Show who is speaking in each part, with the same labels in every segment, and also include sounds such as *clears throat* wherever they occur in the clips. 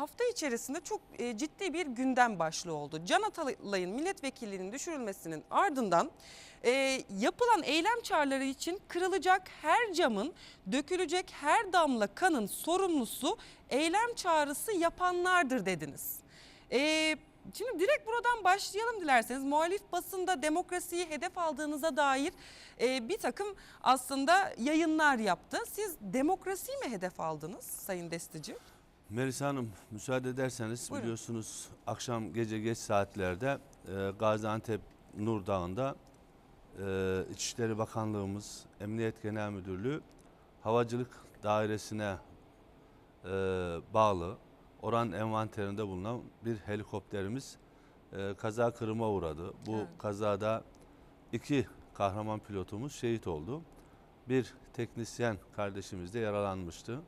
Speaker 1: hafta içerisinde çok e, ciddi bir gündem başlığı oldu. Can Atalay'ın milletvekilliğinin düşürülmesinin ardından e, yapılan eylem çağrıları için kırılacak her camın, dökülecek her damla kanın sorumlusu eylem çağrısı yapanlardır dediniz. E, Şimdi direkt buradan başlayalım dilerseniz. Muhalif basında demokrasiyi hedef aldığınıza dair bir takım aslında yayınlar yaptı. Siz demokrasiyi mi hedef aldınız Sayın Destici?
Speaker 2: Melisa Hanım müsaade ederseniz
Speaker 1: Buyurun.
Speaker 2: biliyorsunuz akşam gece geç saatlerde e, Gaziantep Nur Dağı'nda e, İçişleri Bakanlığımız, Emniyet Genel Müdürlüğü Havacılık Dairesi'ne e, bağlı oran envanterinde bulunan bir helikopterimiz e, kaza kırıma uğradı. Bu
Speaker 1: Evet.
Speaker 2: kazada iki kahraman pilotumuz şehit oldu. Bir teknisyen kardeşimiz de yaralanmıştı.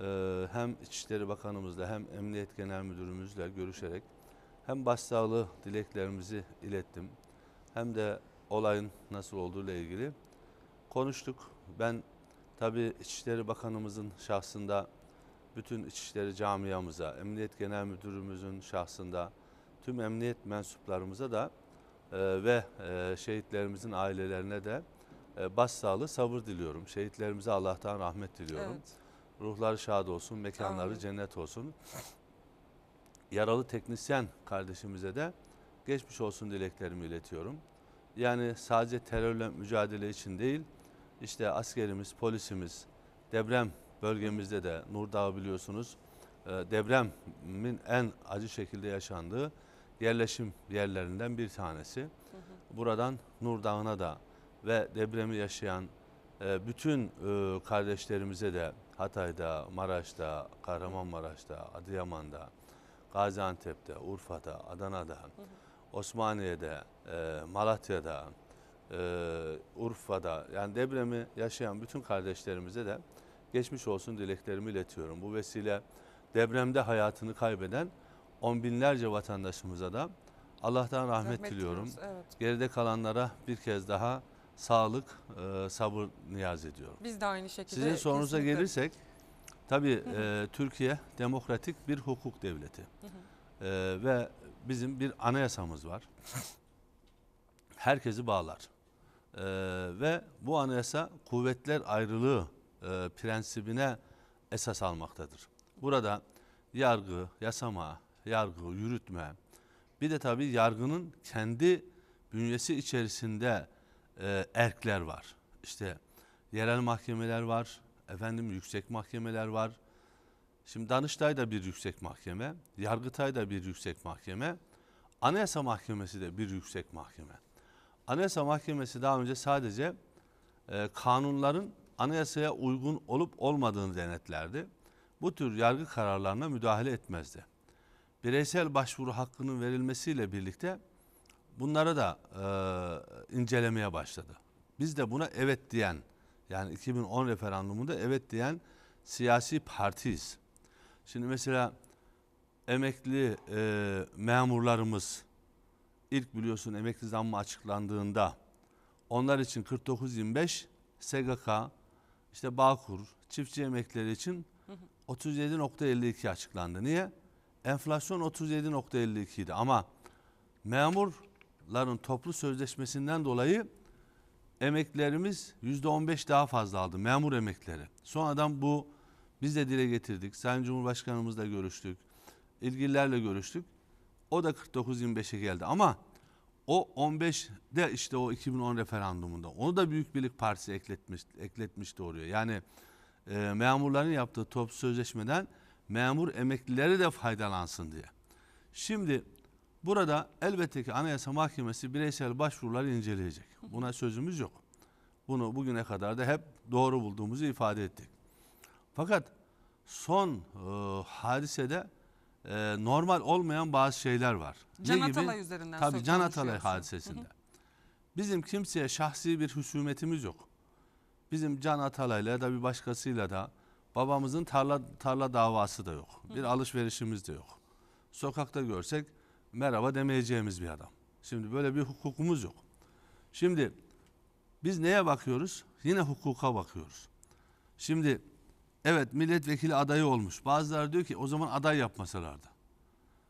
Speaker 2: Ee, hem İçişleri Bakanımızla hem Emniyet Genel Müdürümüzle görüşerek hem başsağlığı dileklerimizi ilettim. Hem de olayın nasıl olduğu ile ilgili konuştuk. Ben tabii İçişleri Bakanımızın şahsında bütün İçişleri camiamıza, Emniyet Genel Müdürümüzün şahsında tüm emniyet mensuplarımıza da e, ve e, şehitlerimizin ailelerine de e, başsağlığı, sabır diliyorum. Şehitlerimize Allah'tan rahmet diliyorum.
Speaker 1: Evet.
Speaker 2: Ruhları şad olsun, mekanları
Speaker 1: Amin.
Speaker 2: cennet olsun. Yaralı teknisyen kardeşimize de geçmiş olsun dileklerimi iletiyorum. Yani sadece terörle mücadele için değil, işte askerimiz, polisimiz, deprem bölgemizde de Nurdağ biliyorsunuz, e, depremin en acı şekilde yaşandığı yerleşim yerlerinden bir tanesi. Buradan Nurdağ'ına da ve depremi yaşayan e, bütün e, kardeşlerimize de Hatay'da, Maraş'ta, Kahramanmaraş'ta, Adıyaman'da, Gaziantep'te, Urfa'da, Adana'da, Osmaniye'de, e, Malatya'da, e, Urfa'da yani depremi yaşayan bütün kardeşlerimize de geçmiş olsun dileklerimi iletiyorum. Bu vesile depremde hayatını kaybeden on binlerce vatandaşımıza da Allah'tan rahmet,
Speaker 1: Rahmet
Speaker 2: diliyorum.
Speaker 1: Evet.
Speaker 2: Geride kalanlara bir kez daha sağlık, e, sabır niyaz ediyorum.
Speaker 1: Biz de aynı şekilde.
Speaker 2: Sizin sorunuza
Speaker 1: kesinlikle.
Speaker 2: gelirsek, tabii e, Türkiye demokratik bir hukuk devleti E, ve bizim bir anayasamız var. Herkesi bağlar E, ve bu anayasa kuvvetler ayrılığı e, prensibine esas almaktadır. Burada yargı, yasama, yargı, yürütme, bir de tabii yargının kendi bünyesi içerisinde e, erkler var. İşte yerel mahkemeler var, efendim yüksek mahkemeler var. Şimdi Danıştay da bir yüksek mahkeme, Yargıtay da bir yüksek mahkeme, Anayasa Mahkemesi de bir yüksek mahkeme. Anayasa Mahkemesi daha önce sadece e, kanunların anayasaya uygun olup olmadığını denetlerdi. Bu tür yargı kararlarına müdahale etmezdi. Bireysel başvuru hakkının verilmesiyle birlikte bunları da e, incelemeye başladı. Biz de buna evet diyen yani 2010 referandumunda evet diyen siyasi partiyiz. Şimdi mesela emekli e, memurlarımız ilk biliyorsun emekli zammı açıklandığında onlar için 49-25 SGK işte Bağkur çiftçi emeklileri için 37.52 açıklandı. Niye? Enflasyon 37.52 idi ama memurların toplu sözleşmesinden dolayı emeklilerimiz %15 daha fazla aldı memur emeklileri. Sonradan bu biz de dile getirdik. Sayın Cumhurbaşkanımızla görüştük. ilgililerle görüştük. O da 49-25'e geldi ama o 15 de işte o 2010 referandumunda onu da Büyük Birlik Partisi ekletmiş, ekletmişti oraya. Yani e, memurların yaptığı toplu sözleşmeden memur emeklileri de faydalansın diye. Şimdi burada elbette ki Anayasa Mahkemesi bireysel başvuruları inceleyecek. Buna sözümüz yok. Bunu bugüne kadar da hep doğru bulduğumuzu ifade ettik. Fakat son e, hadisede e, normal olmayan bazı şeyler var.
Speaker 1: Can
Speaker 2: Ne gibi?
Speaker 1: Atalay üzerinden
Speaker 2: Tabii Can Atalay hadisesinde. Bizim kimseye şahsi bir husumetimiz yok. Bizim Can Atalay'la ya da bir başkasıyla da babamızın tarla tarla davası da yok. Bir alışverişimiz de yok. Sokakta görsek merhaba demeyeceğimiz bir adam. Şimdi böyle bir hukukumuz yok. Şimdi biz neye bakıyoruz? Yine hukuka bakıyoruz. Şimdi Evet milletvekili adayı olmuş. Bazıları diyor ki o zaman aday yapmasalardı.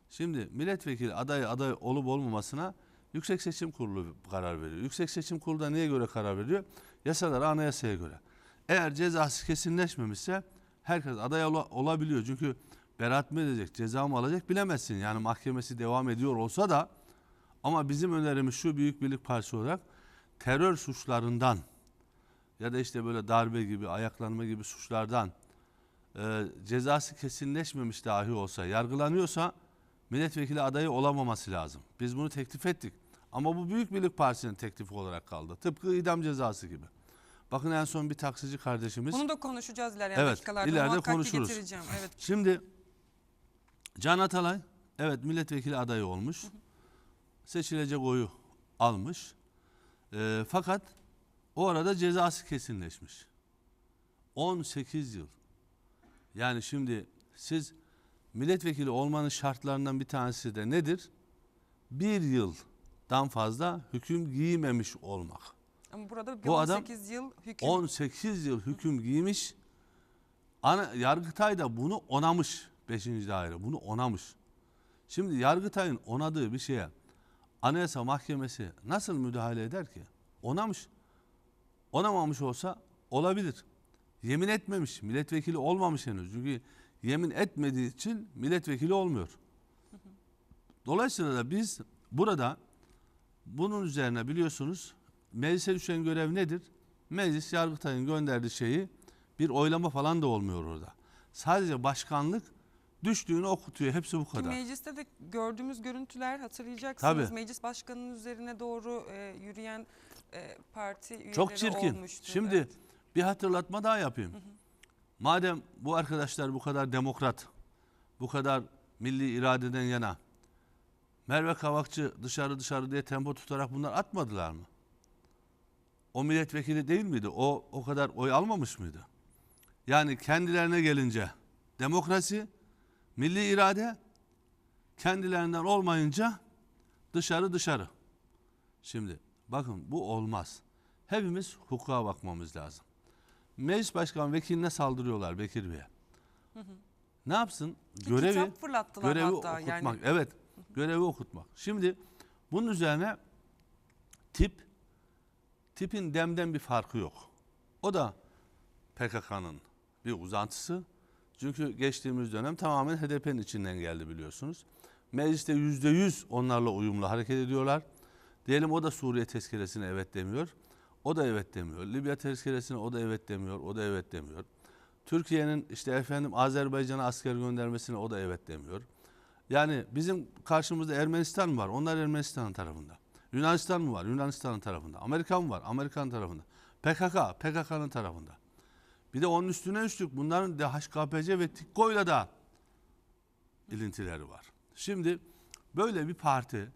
Speaker 2: Şimdi milletvekili adayı aday olup olmamasına Yüksek Seçim Kurulu karar veriyor. Yüksek Seçim Kurulu da neye göre karar veriyor? Yasalara, anayasaya göre. Eğer cezası kesinleşmemişse herkes aday ola- olabiliyor. Çünkü beraat mı edecek, ceza mı alacak bilemezsin. Yani mahkemesi devam ediyor olsa da ama bizim önerimiz şu Büyük Birlik Partisi olarak terör suçlarından ya da işte böyle darbe gibi, ayaklanma gibi suçlardan e, cezası kesinleşmemiş dahi olsa, yargılanıyorsa milletvekili adayı olamaması lazım. Biz bunu teklif ettik. Ama bu Büyük Birlik Partisi'nin teklifi olarak kaldı. Tıpkı idam cezası gibi. Bakın en son bir taksici kardeşimiz.
Speaker 1: Bunu da konuşacağız ilerleyen
Speaker 2: Evet,
Speaker 1: dakikalarda.
Speaker 2: ileride
Speaker 1: Muhakkak ki
Speaker 2: konuşuruz.
Speaker 1: Evet.
Speaker 2: Şimdi Can Atalay evet milletvekili adayı olmuş. Seçilecek oyu almış. Ee, fakat o arada cezası kesinleşmiş. 18 yıl. Yani şimdi siz milletvekili olmanın şartlarından bir tanesi de nedir? Bir yıldan fazla hüküm giymemiş olmak.
Speaker 1: Ama burada bir
Speaker 2: Bu adam
Speaker 1: 18 yıl hüküm.
Speaker 2: 18 yıl hüküm giymiş. Ana, Yargıtay da bunu onamış 5. daire. Bunu onamış. Şimdi Yargıtay'ın onadığı bir şeye Anayasa Mahkemesi nasıl müdahale eder ki? Onamış. Onamamış olsa olabilir. Yemin etmemiş, milletvekili olmamış henüz. Çünkü yemin etmediği için milletvekili olmuyor. Dolayısıyla da biz burada bunun üzerine biliyorsunuz meclise düşen görev nedir? Meclis Yargıtay'ın gönderdiği şeyi bir oylama falan da olmuyor orada. Sadece başkanlık düştüğünü okutuyor. Hepsi bu kadar.
Speaker 1: mecliste de gördüğümüz görüntüler hatırlayacaksınız.
Speaker 2: Tabii.
Speaker 1: Meclis başkanının üzerine doğru e, yürüyen e, parti üyeleri
Speaker 2: Çok çirkin.
Speaker 1: olmuştu.
Speaker 2: Şimdi
Speaker 1: Evet.
Speaker 2: bir hatırlatma daha yapayım. Madem bu arkadaşlar bu kadar demokrat, bu kadar milli iradeden yana, Merve Kavakçı dışarı dışarı diye tempo tutarak bunlar atmadılar mı? O milletvekili değil miydi? O o kadar oy almamış mıydı? Yani kendilerine gelince demokrasi, milli irade kendilerinden olmayınca dışarı dışarı. Şimdi bakın bu olmaz. Hepimiz hukuka bakmamız lazım. Meclis başkan vekiline saldırıyorlar Bekir Bey'e. Ne yapsın?
Speaker 1: Ki
Speaker 2: Görevi görevi
Speaker 1: hatta
Speaker 2: okutmak.
Speaker 1: yani.
Speaker 2: Evet. Görevi okutmak. Şimdi bunun üzerine tip tipin demden bir farkı yok. O da PKK'nın bir uzantısı. Çünkü geçtiğimiz dönem tamamen HDP'nin içinden geldi biliyorsunuz. Mecliste yüzde yüz onlarla uyumlu hareket ediyorlar. Diyelim o da Suriye tezkeresine evet demiyor. O da evet demiyor. Libya tezkeresine o da evet demiyor. O da evet demiyor. Türkiye'nin işte efendim Azerbaycan'a asker göndermesine o da evet demiyor. Yani bizim karşımızda Ermenistan mı var? Onlar Ermenistan'ın tarafında. Yunanistan mı var? Yunanistan'ın tarafında. Amerika mı var? Amerika'nın tarafında. PKK, PKK'nın tarafında. Bir de onun üstüne üstlük bunların DHKPC ve TİKKO'yla da ilintileri var. Şimdi böyle bir parti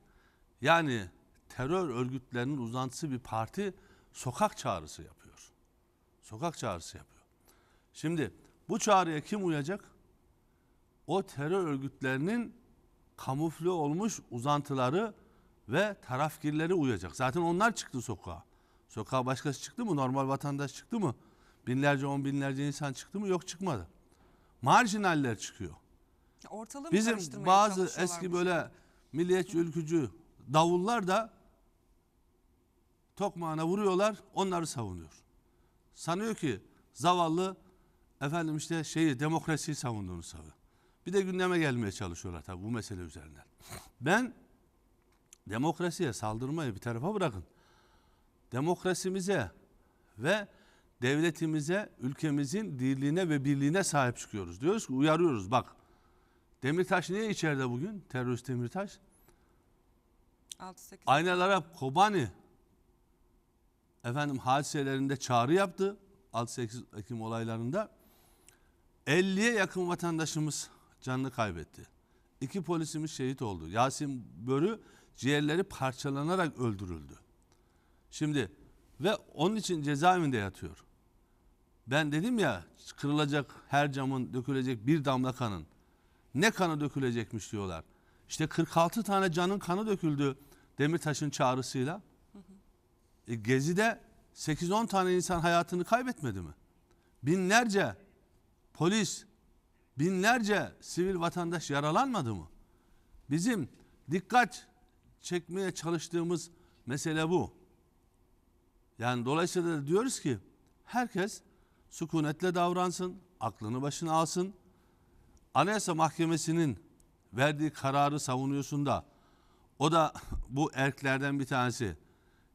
Speaker 2: yani terör örgütlerinin uzantısı bir parti sokak çağrısı yapıyor. Sokak çağrısı yapıyor. Şimdi bu çağrıya kim uyacak? O terör örgütlerinin kamufle olmuş uzantıları ve tarafgirleri uyacak. Zaten onlar çıktı sokağa. Sokağa başkası çıktı mı? Normal vatandaş çıktı mı? Binlerce on binlerce insan çıktı mı? Yok çıkmadı. Marjinaller çıkıyor.
Speaker 1: Ortalığı
Speaker 2: Bizim bazı eski böyle milliyetçi ülkücü davullar da tokmağına vuruyorlar, onları savunuyor. Sanıyor ki zavallı efendim işte şeyi demokrasiyi savunduğunu savunuyor. Bir de gündeme gelmeye çalışıyorlar tabii bu mesele üzerinden. Ben demokrasiye saldırmayı bir tarafa bırakın. Demokrasimize ve devletimize, ülkemizin dirliğine ve birliğine sahip çıkıyoruz. Diyoruz ki uyarıyoruz bak. Demirtaş niye içeride bugün? Terörist Demirtaş.
Speaker 1: 6-8
Speaker 2: Aynalara Kobani efendim hadiselerinde çağrı yaptı. 6-8 Ekim olaylarında 50'ye yakın vatandaşımız canını kaybetti. İki polisimiz şehit oldu. Yasin Börü ciğerleri parçalanarak öldürüldü. Şimdi ve onun için cezaevinde yatıyor. Ben dedim ya kırılacak her camın dökülecek bir damla kanın. Ne kanı dökülecekmiş diyorlar. İşte 46 tane canın kanı döküldü Demirtaş'ın çağrısıyla. E, Gezi'de 8-10 tane insan hayatını kaybetmedi mi? Binlerce polis, binlerce sivil vatandaş yaralanmadı mı? Bizim dikkat çekmeye çalıştığımız mesele bu. Yani dolayısıyla diyoruz ki herkes sükunetle davransın, aklını başına alsın. Anayasa Mahkemesi'nin verdiği kararı savunuyorsun da o da *laughs* bu erklerden bir tanesi.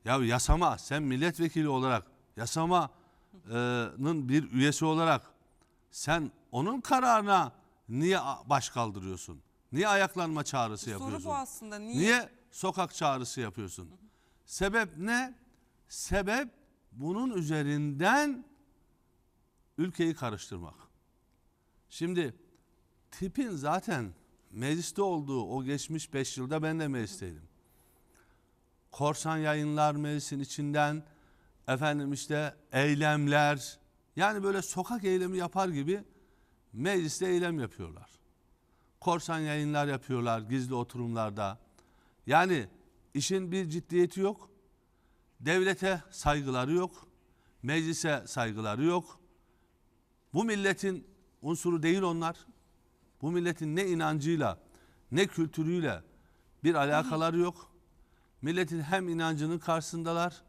Speaker 2: Ya yasama sen milletvekili olarak yasamanın bir üyesi olarak sen onun kararına niye baş kaldırıyorsun? Niye ayaklanma çağrısı yapıyorsun?
Speaker 1: Soru bu aslında. Niye?
Speaker 2: Niye sokak çağrısı yapıyorsun? Sebep ne? Sebep bunun üzerinden ülkeyi karıştırmak. Şimdi tipin zaten mecliste olduğu o geçmiş 5 yılda ben de meclisteydim. Korsan yayınlar meclisin içinden efendim işte eylemler yani böyle sokak eylemi yapar gibi mecliste eylem yapıyorlar. Korsan yayınlar yapıyorlar gizli oturumlarda. Yani işin bir ciddiyeti yok. Devlete saygıları yok. Meclise saygıları yok. Bu milletin unsuru değil onlar. Bu milletin ne inancıyla ne kültürüyle bir alakaları yok. Milletin hem inancının karşısındalar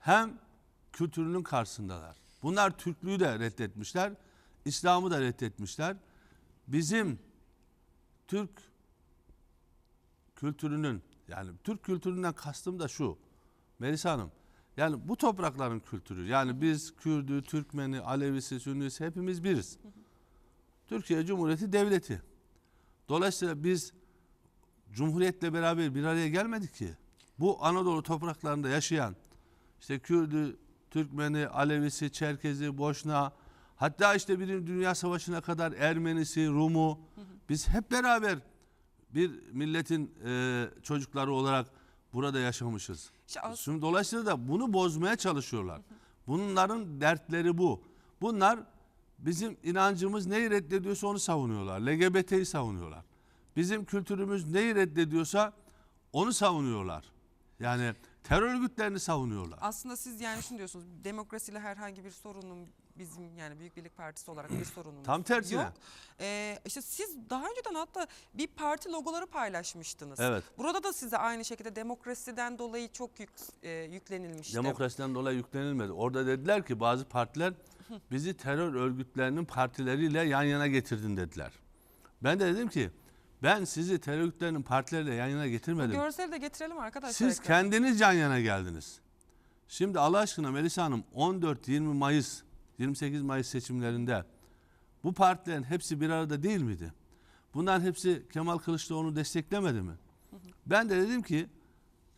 Speaker 2: hem kültürünün karşısındalar. Bunlar Türklüğü de reddetmişler. İslam'ı da reddetmişler. Bizim Türk kültürünün yani Türk kültüründen kastım da şu. Melisa Hanım yani bu toprakların kültürü yani biz Kürdü, Türkmeni, Alevisi, Sünnisi hepimiz biriz. Türkiye Cumhuriyeti devleti. Dolayısıyla biz Cumhuriyetle beraber bir araya gelmedik ki. Bu Anadolu topraklarında yaşayan işte Kürdü, Türkmeni, Alevisi, Çerkezi, Boşna hatta işte Birinci Dünya Savaşı'na kadar Ermenisi, Rumu biz hep beraber bir milletin e, çocukları olarak burada yaşamışız.
Speaker 1: İşte
Speaker 2: Şimdi dolayısıyla da bunu bozmaya çalışıyorlar. Bunların dertleri bu. Bunlar bizim inancımız neyi reddediyorsa onu savunuyorlar. LGBT'yi savunuyorlar. Bizim kültürümüz neyi reddediyorsa onu savunuyorlar. Yani terör örgütlerini savunuyorlar.
Speaker 1: Aslında siz yani şunu diyorsunuz. Demokrasiyle herhangi bir sorunum bizim yani Büyük Birlik Partisi olarak bir sorunumuz *clears throat*
Speaker 2: Tam tersine.
Speaker 1: yok. Ee, işte siz daha önceden hatta bir parti logoları paylaşmıştınız.
Speaker 2: Evet.
Speaker 1: Burada da size aynı şekilde demokrasiden dolayı çok yük, e, yüklenilmişti.
Speaker 2: Demokrasiden dolayı yüklenilmedi. Orada dediler ki bazı partiler bizi terör örgütlerinin partileriyle yan yana getirdin dediler. Ben de dedim ki ben sizi terör örgütlerinin partileriyle yan yana getirmedim.
Speaker 1: görseli de getirelim arkadaşlar.
Speaker 2: Siz kendiniz yan yana geldiniz. Şimdi Allah aşkına Melisa Hanım 14-20 Mayıs, 28 Mayıs seçimlerinde bu partilerin hepsi bir arada değil miydi? Bunların hepsi Kemal Kılıçdaroğlu'nu desteklemedi mi? Ben de dedim ki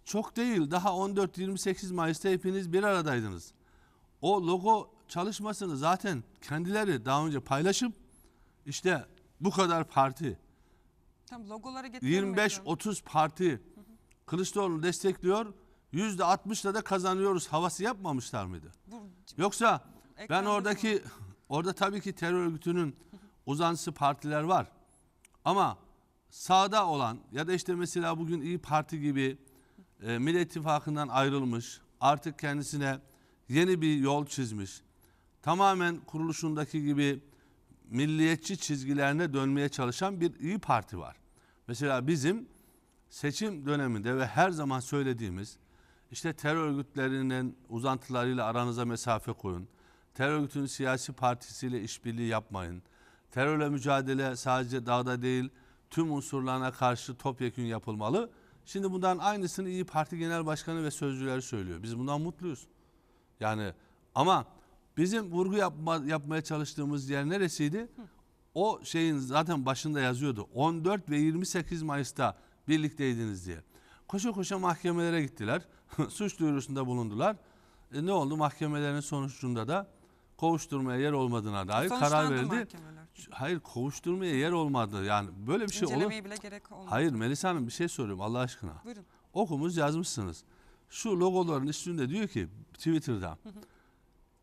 Speaker 2: çok değil daha 14-28 Mayıs'ta hepiniz bir aradaydınız. O logo çalışmasını zaten kendileri daha önce paylaşıp işte bu kadar parti
Speaker 1: Tamam logoları getirelim. ekrana.
Speaker 2: 25-30 parti Kılıçdaroğlu'nu destekliyor. Yüzde 60'la da kazanıyoruz havası yapmamışlar mıydı?
Speaker 1: Bu-
Speaker 2: Yoksa ben oradaki orada tabii ki terör örgütünün uzantısı partiler var. Ama sağda olan ya da işte mesela bugün İyi Parti gibi e, Millet İttifakı'ndan ayrılmış, artık kendisine yeni bir yol çizmiş. Tamamen kuruluşundaki gibi milliyetçi çizgilerine dönmeye çalışan bir İyi Parti var. Mesela bizim seçim döneminde ve her zaman söylediğimiz işte terör örgütlerinin uzantılarıyla aranıza mesafe koyun. Terör örgütünün siyasi partisiyle işbirliği yapmayın. Terörle mücadele sadece dağda değil tüm unsurlarına karşı topyekün yapılmalı. Şimdi bundan aynısını İyi Parti Genel Başkanı ve sözcüleri söylüyor. Biz bundan mutluyuz. Yani ama bizim vurgu yapma, yapmaya çalıştığımız yer neresiydi? O şeyin zaten başında yazıyordu. 14 ve 28 Mayıs'ta birlikteydiniz diye. Koşa koşa mahkemelere gittiler. *laughs* Suç duyurusunda bulundular. E, ne oldu? Mahkemelerin sonucunda da kovuşturmaya yer olmadığına dair karar verildi.
Speaker 1: mahkemeler.
Speaker 2: Hayır kovuşturmaya yer olmadı. Yani böyle bir şey olur.
Speaker 1: Bile gerek olmadı.
Speaker 2: Hayır Melisa Hanım bir şey soruyorum Allah aşkına.
Speaker 1: Buyurun.
Speaker 2: Okumuz yazmışsınız. Şu logoların üstünde diyor ki Twitter'da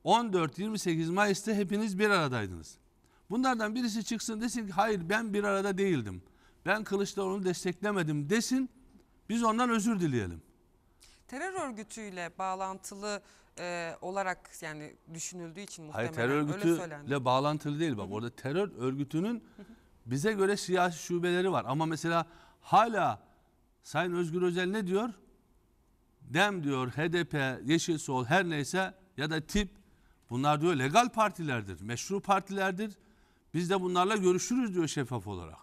Speaker 2: 14-28 Mayıs'ta hepiniz bir aradaydınız. Bunlardan birisi çıksın desin ki hayır ben bir arada değildim. Ben Kılıçdaroğlu'nu desteklemedim desin. Biz ondan özür dileyelim.
Speaker 1: Terör örgütüyle bağlantılı e, olarak yani düşünüldüğü için
Speaker 2: Hayır
Speaker 1: muhtemelen
Speaker 2: terör
Speaker 1: öyle söylendi.
Speaker 2: örgütüyle bağlantılı değil bak. Orada terör örgütünün bize göre siyasi şubeleri var. Ama mesela hala Sayın Özgür Özel ne diyor? Dem diyor HDP, Yeşil Sol her neyse ya da tip bunlar diyor legal partilerdir, meşru partilerdir. Biz de bunlarla görüşürüz diyor şeffaf olarak.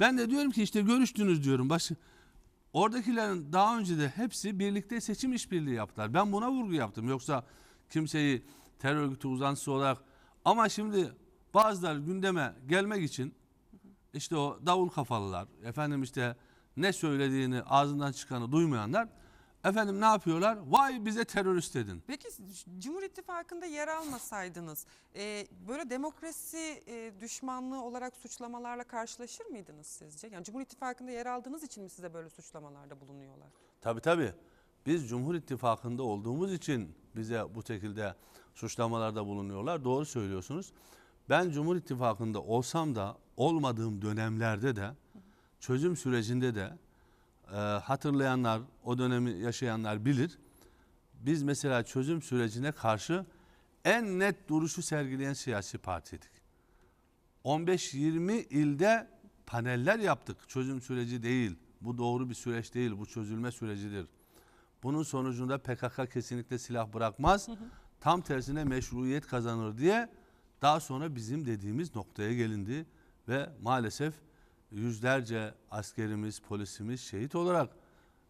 Speaker 2: Ben de diyorum ki işte görüştünüz diyorum. Baş, oradakilerin daha önce de hepsi birlikte seçim işbirliği yaptılar. Ben buna vurgu yaptım. Yoksa kimseyi terör örgütü uzantısı olarak ama şimdi bazıları gündeme gelmek için işte o davul kafalılar, efendim işte ne söylediğini ağzından çıkanı duymayanlar efendim ne yapıyorlar? Vay bize terörist dedin.
Speaker 1: Peki Cumhur İttifakı'nda yer almasaydınız e, böyle demokrasi e, düşmanlığı olarak suçlamalarla karşılaşır mıydınız sizce? Yani Cumhur İttifakı'nda yer aldığınız için mi size böyle suçlamalarda bulunuyorlar?
Speaker 2: Tabii tabii. Biz Cumhur İttifakı'nda olduğumuz için bize bu şekilde suçlamalarda bulunuyorlar. Doğru söylüyorsunuz. Ben Cumhur İttifakı'nda olsam da olmadığım dönemlerde de çözüm sürecinde de e, hatırlayanlar, o dönemi yaşayanlar bilir. Biz mesela çözüm sürecine karşı en net duruşu sergileyen siyasi partiydik. 15-20 ilde paneller yaptık. Çözüm süreci değil. Bu doğru bir süreç değil. Bu çözülme sürecidir. Bunun sonucunda PKK kesinlikle silah bırakmaz. Tam tersine meşruiyet kazanır diye daha sonra bizim dediğimiz noktaya gelindi ve maalesef yüzlerce askerimiz, polisimiz şehit olarak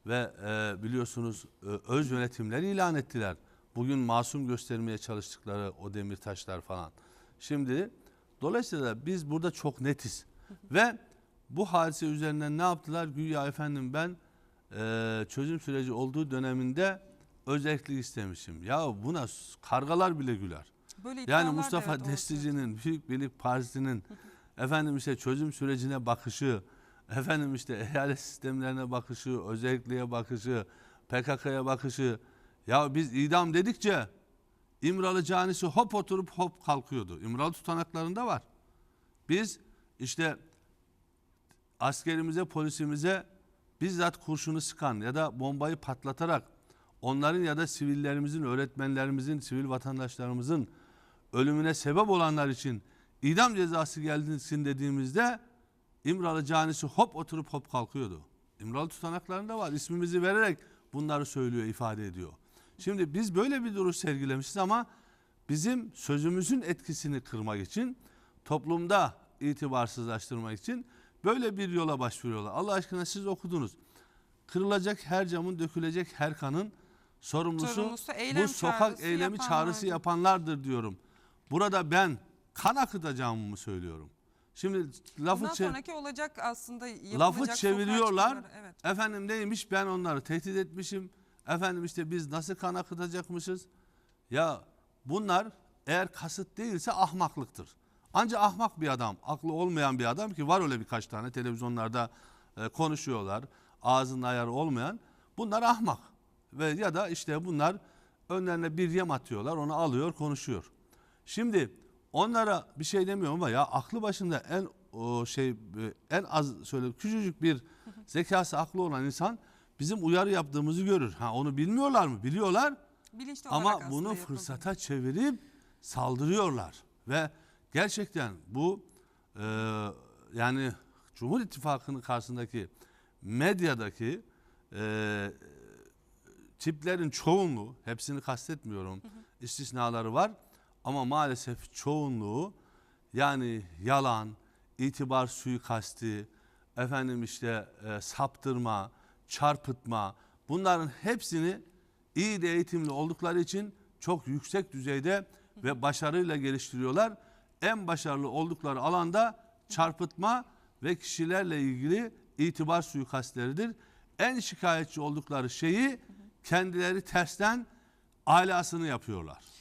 Speaker 2: ve e, biliyorsunuz e, öz yönetimler ilan ettiler. Bugün masum göstermeye çalıştıkları o demirtaşlar falan. Şimdi dolayısıyla biz burada çok netiz ve bu hadise üzerinden ne yaptılar? Güya efendim ben e, çözüm süreci olduğu döneminde özellik istemişim. Ya buna kargalar bile güler.
Speaker 1: Böyle
Speaker 2: Yani Mustafa
Speaker 1: evet
Speaker 2: Destici'nin, Büyük Birlik Partisi'nin efendim işte çözüm sürecine bakışı, efendim işte eyalet sistemlerine bakışı, özelliğe bakışı, PKK'ya bakışı. Ya biz idam dedikçe İmralı canisi hop oturup hop kalkıyordu. İmralı tutanaklarında var. Biz işte askerimize, polisimize bizzat kurşunu sıkan ya da bombayı patlatarak onların ya da sivillerimizin, öğretmenlerimizin, sivil vatandaşlarımızın ölümüne sebep olanlar için idam cezası gelsin dediğimizde İmralı canisi hop oturup hop kalkıyordu. İmralı tutanaklarında var. İsmimizi vererek bunları söylüyor, ifade ediyor. Şimdi biz böyle bir duruş sergilemişiz ama bizim sözümüzün etkisini kırmak için toplumda itibarsızlaştırmak için böyle bir yola başvuruyorlar. Allah aşkına siz okudunuz. Kırılacak her camın, dökülecek her kanın sorumlusu,
Speaker 1: Sorumlusu
Speaker 2: bu sokak
Speaker 1: çağrısı
Speaker 2: eylemi çağrısı
Speaker 1: yapanlardır.
Speaker 2: yapanlardır diyorum. Burada ben kan akıtacağımı mı söylüyorum? Şimdi lafı
Speaker 1: Bundan
Speaker 2: çe-
Speaker 1: sonraki olacak aslında yapılacak
Speaker 2: lafı
Speaker 1: sokağa
Speaker 2: çeviriyorlar.
Speaker 1: çıkmaları, Evet.
Speaker 2: Efendim neymiş ben onları tehdit etmişim. Efendim işte biz nasıl kan akıtacakmışız? Ya bunlar eğer kasıt değilse ahmaklıktır. Ancak ahmak bir adam, aklı olmayan bir adam ki var öyle birkaç tane televizyonlarda e, konuşuyorlar. Ağzının ayarı olmayan. Bunlar ahmak. Ve ya da işte bunlar önlerine bir yem atıyorlar, onu alıyor, konuşuyor. Şimdi onlara bir şey demiyorum ama ya aklı başında en o şey en az şöyle küçücük bir zekası aklı olan insan bizim uyarı yaptığımızı görür. Ha onu bilmiyorlar mı? Biliyorlar
Speaker 1: Bilinçli
Speaker 2: ama bunu
Speaker 1: yapıldı.
Speaker 2: fırsata çevirip saldırıyorlar ve gerçekten bu e, yani Cumhur İttifakı'nın karşısındaki medyadaki e, tiplerin çoğunluğu, hepsini kastetmiyorum, istisnaları var ama maalesef çoğunluğu yani yalan, itibar suikasti, efendim işte e, saptırma, çarpıtma bunların hepsini iyi de eğitimli oldukları için çok yüksek düzeyde ve başarıyla geliştiriyorlar. En başarılı oldukları alanda çarpıtma ve kişilerle ilgili itibar suikastleridir. En şikayetçi oldukları şeyi kendileri tersten alasını yapıyorlar.